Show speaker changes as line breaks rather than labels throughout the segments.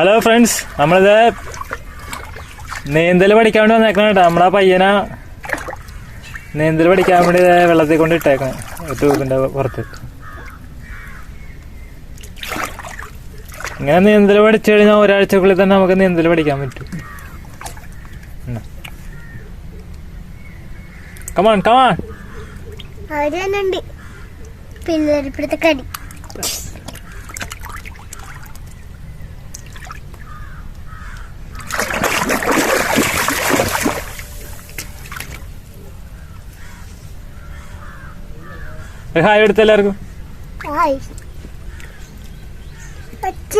Hello friends നമ്മളിത് നീന്തൽ പഠിക്കാൻ വേണ്ടി വന്നേക്കണം കേട്ടോ. നമ്മളാ പയ്യന നീന്തൽ പഠിക്കാൻ വേണ്ടി വെള്ളത്തിൽ കൊണ്ട് ഇട്ടേക്കണം. ട്യൂബിന്റെ പുറത്ത്. ഇങ്ങനെ നീന്തൽ പഠിച്ചു കഴിഞ്ഞാൽ ഒരാഴ്ചക്കുള്ളിൽ തന്നെ നമുക്ക് നീന്തൽ പഠിക്കാൻ പറ്റും. കമാൺ കമാൺ
പിള്ളേരിപ്പിടുത്ത കടി.
ഹായ് എടുത്ത എല്ലാവർക്കും.
ഹായ്. പച്ച.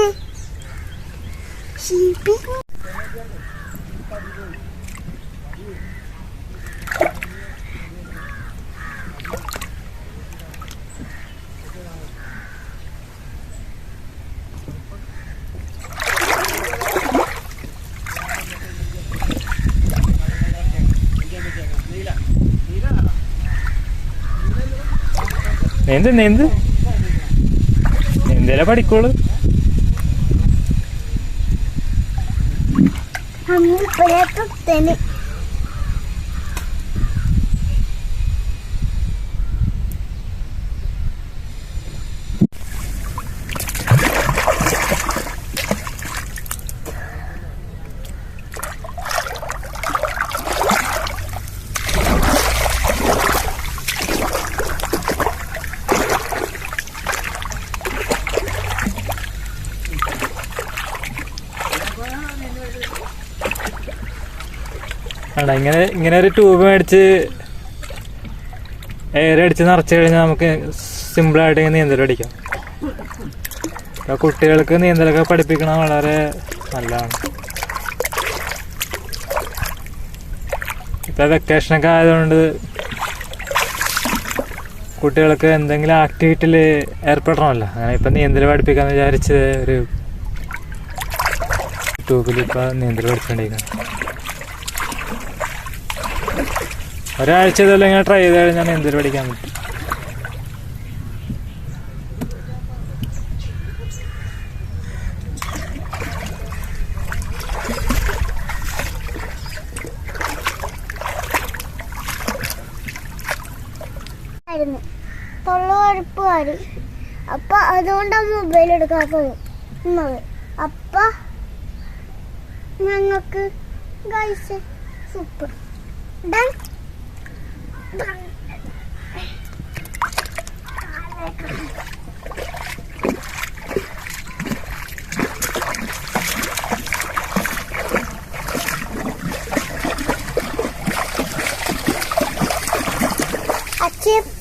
ഷീപ്പി
നീന്ത് നീന്ത് നീന്തലേ പഠിക്കോളൂ?
അമ്മ
ആടാ ഇങ്ങനെ ഇങ്ങനെ ഒരു ട്യൂബ് മേടിച്ച് എയർ അടിച്ച് നിറച്ച് കഴിഞ്ഞാൽ നമുക്ക് സിമ്പിളായിട്ട് ഇങ്ങനെ നീന്തൽ അടിക്കാം. കുട്ടികൾക്ക് നീന്തലൊക്കെ പഠിപ്പിക്കണം വളരെ നല്ലതാണ്. ഇപ്പൊ വെക്കേഷനൊക്കെ ആയതുകൊണ്ട് കുട്ടികൾക്ക് എന്തെങ്കിലും ആക്ടിവിറ്റിയിൽ ഏർപ്പെടണമല്ലോ. അങ്ങനെ ഇപ്പൊ നീന്തൽ പഠിപ്പിക്കാന്ന് വിചാരിച്ച് ഒരു ട്യൂബിൽ ഇപ്പൊ നീന്തൽ പഠിച്ചുകൊണ്ടിരിക്കണം ഒരാഴ്ച ഇതെല്ലാം ഇങ്ങനെ ട്രൈ ചെയ്ത് കഴിഞ്ഞാൽ എന്തിൽ പഠിക്കാൻ പറ്റും?
ആയിരുന്നു. തൊള്ളവരപ്പുകാര് അപ്പൊ അതുകൊണ്ടാ മൊബൈൽ എടുക്കാത്തത്. അപ്പൊ ഞങ്ങൾക്ക് ഗൈസ് സൂപ്പർ Aqui.